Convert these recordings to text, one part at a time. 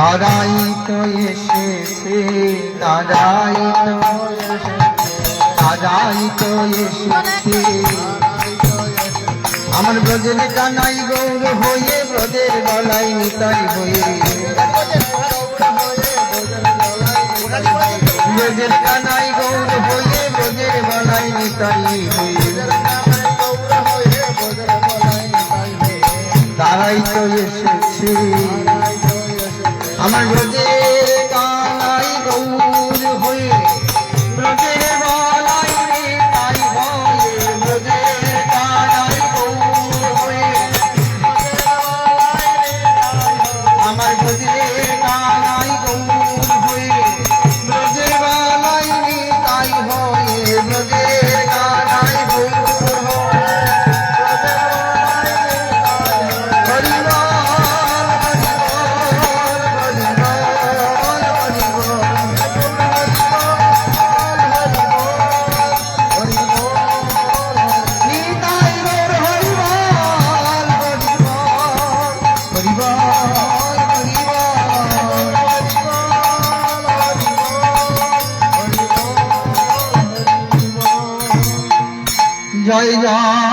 তারাই তো এসেছে, তারাই তো তারাই তো এসেছে। আমার ব্রজের কানাই গৌর হয়ে, ব্রজের বলাই নিতাই হয়ে। ব্রজের কানাই গৌর হয়ে, ব্রজের বলাই নিতাই হয়ে। তারাই তো এসেছে। আমার ব্রজে জয় জয়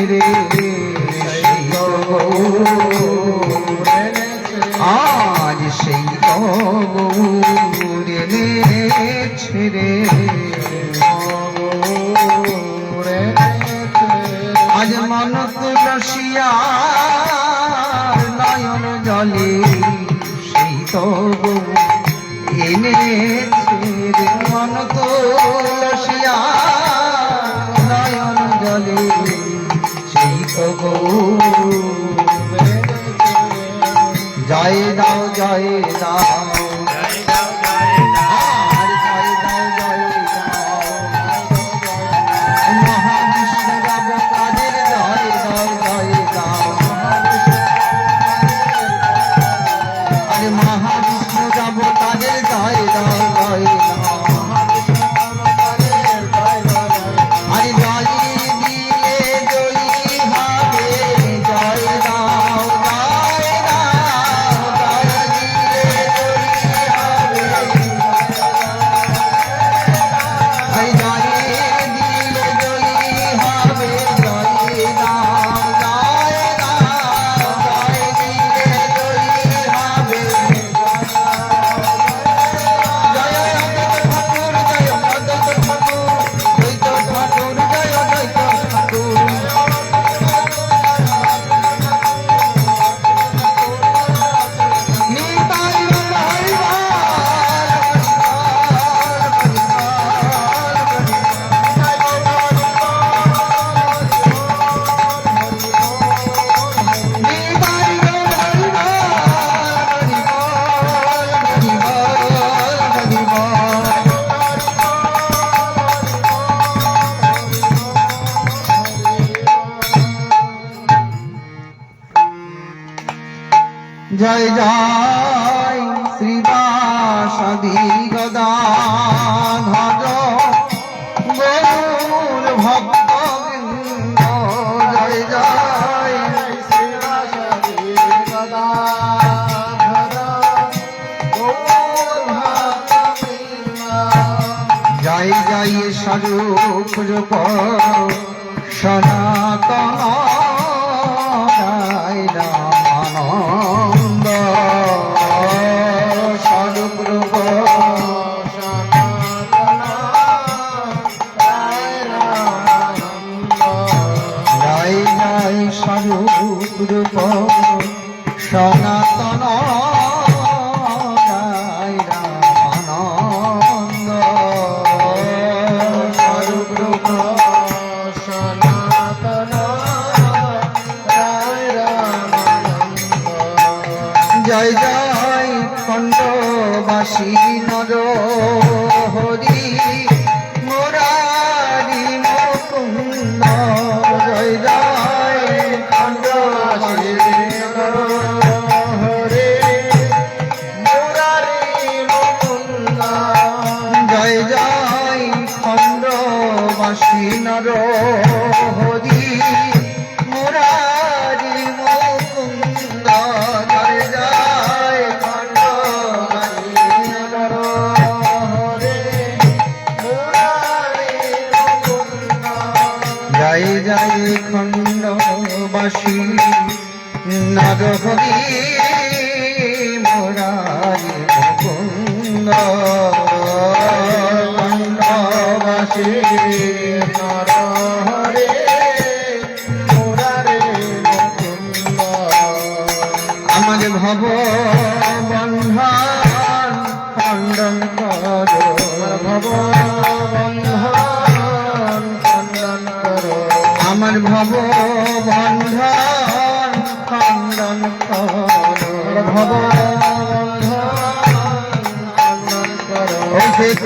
রে 나 জয় জয় শ্রীদাসাদি গদান ভজ গৌর ভক্ত জয় জয় শ্রীদাসাদি গদান ভজ গৌর ভক্ত জয় জয় স্বরূপ রূপ সনাতন জয় জয় খণ্ডবাসী নর হরি যায় যায় খন্ডবাসী নাগরী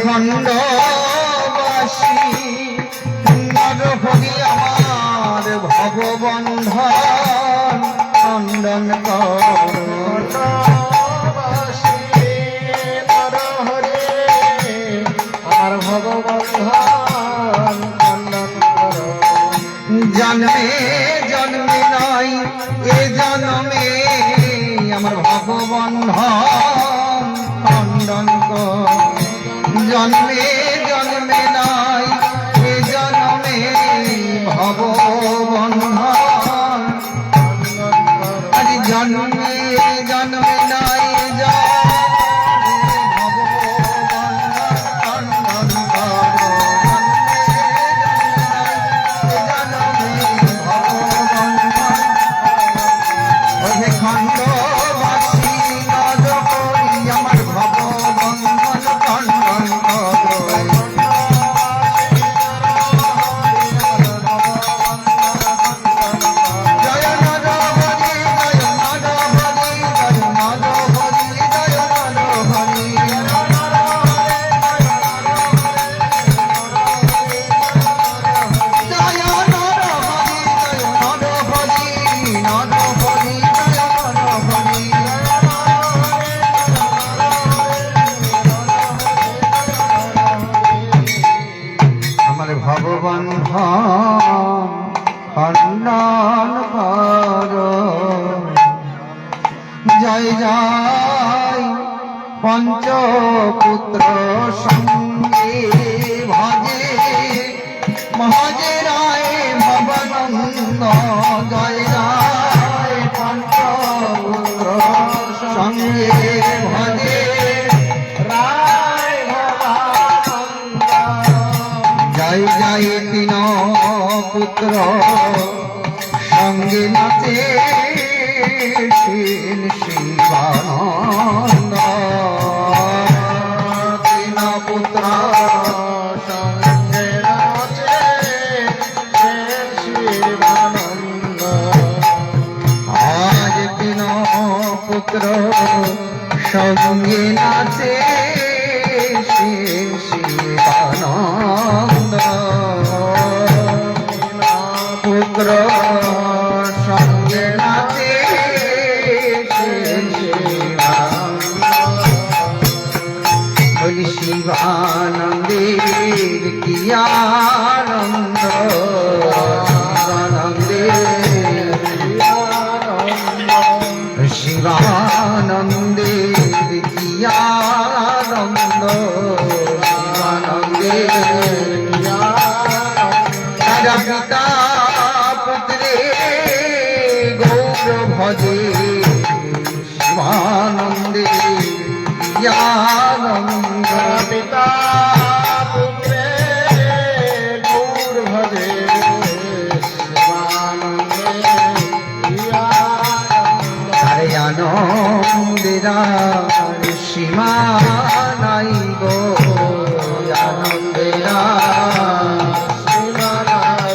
খন্ড জন্মে পুত্র সঙ্গে ভজে মহাজে রায় ভবনন্দ জয় রায়। পুত্র সঙ্গে ভজে রায়। জয় জয় তিন পুত্র ಮಾತ್ರ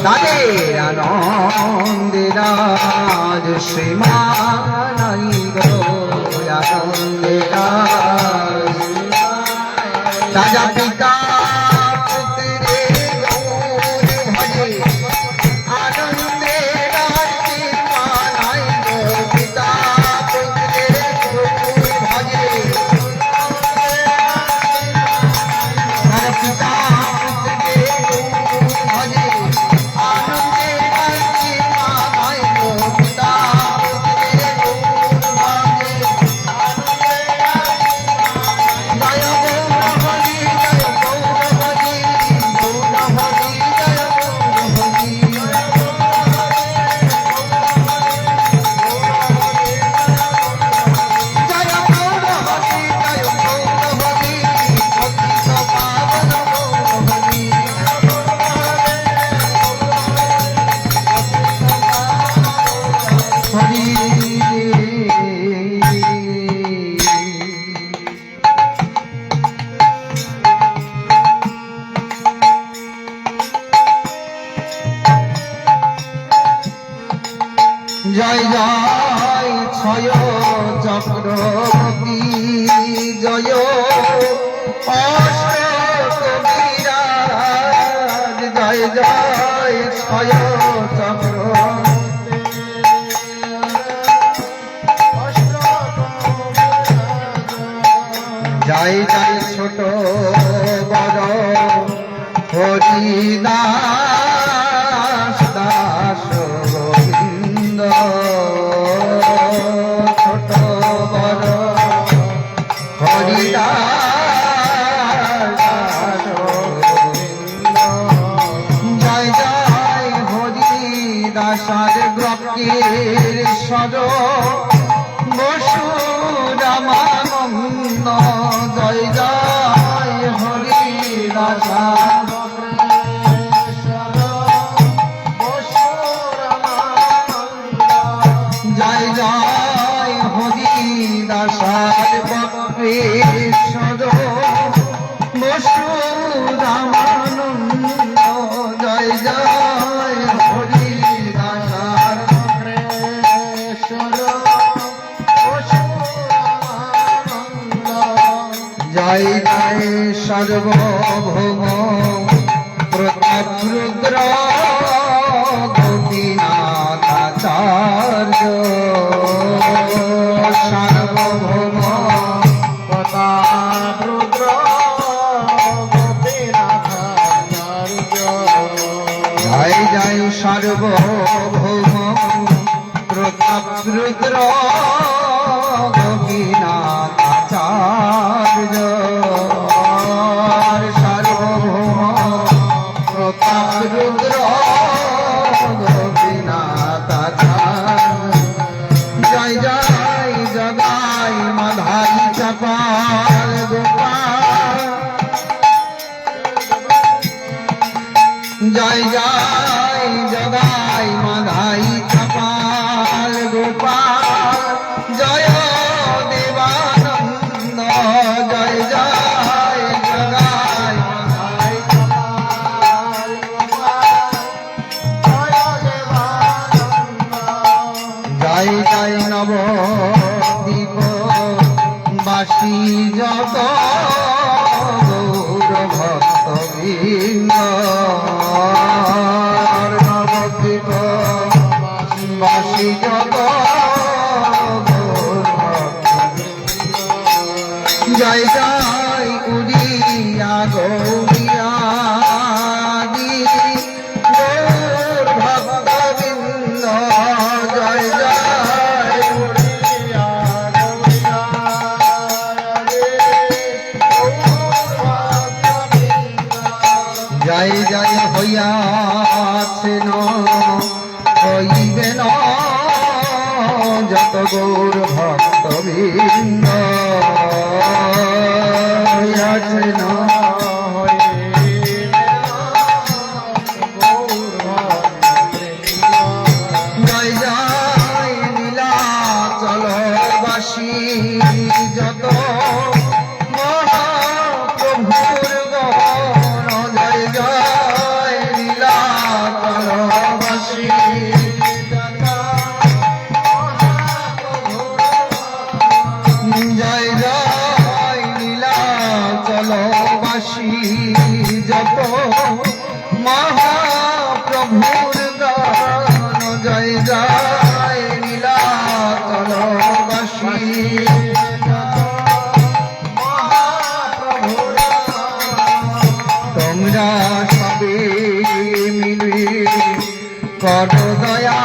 তাদের আনন্দে রাজ শ্রীমানন্দ আনন্দে রাজ রাজা জয় জয় ছয় চক্রবতী জয় তাই তাই সর্বভৌম। প্রতাপ্রুদ্র গোপীনাথাচার্য। সার্বভৌম প্রতাপ্রুদ্র গোপীনাথাচার্য। তাই যাই সর্বভৌম প্রতাপ্রুদ্র গোপীনাথাচার্য। দয়া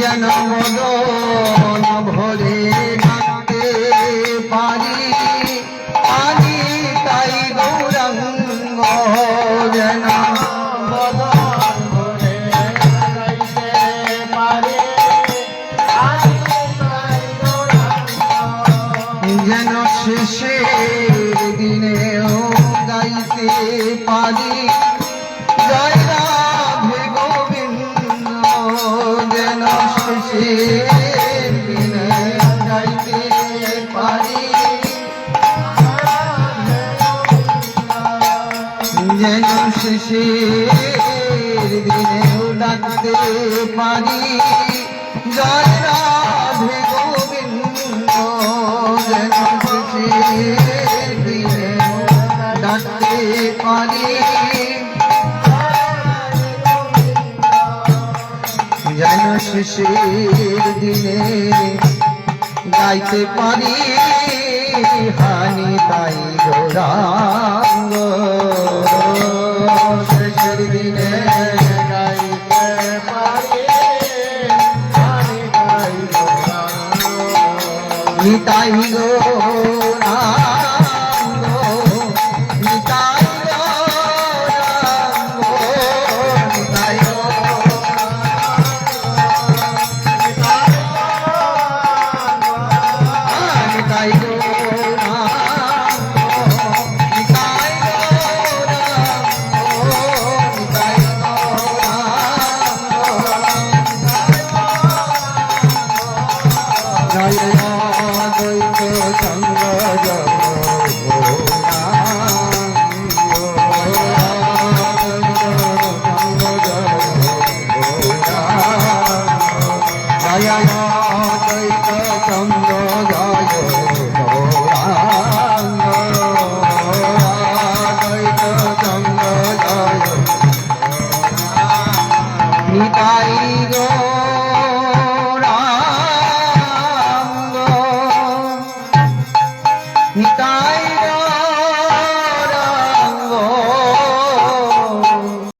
যেন মন ভরে যেন শেষের দিনেও ডাকতে পারি জয় রাধে গোবিন্দ যেন শেষের দিনেও ডাকতে পারি যেন শেষের দিনে গাইতে পারি, হানি তাই গোরা নিতাই গো। राजा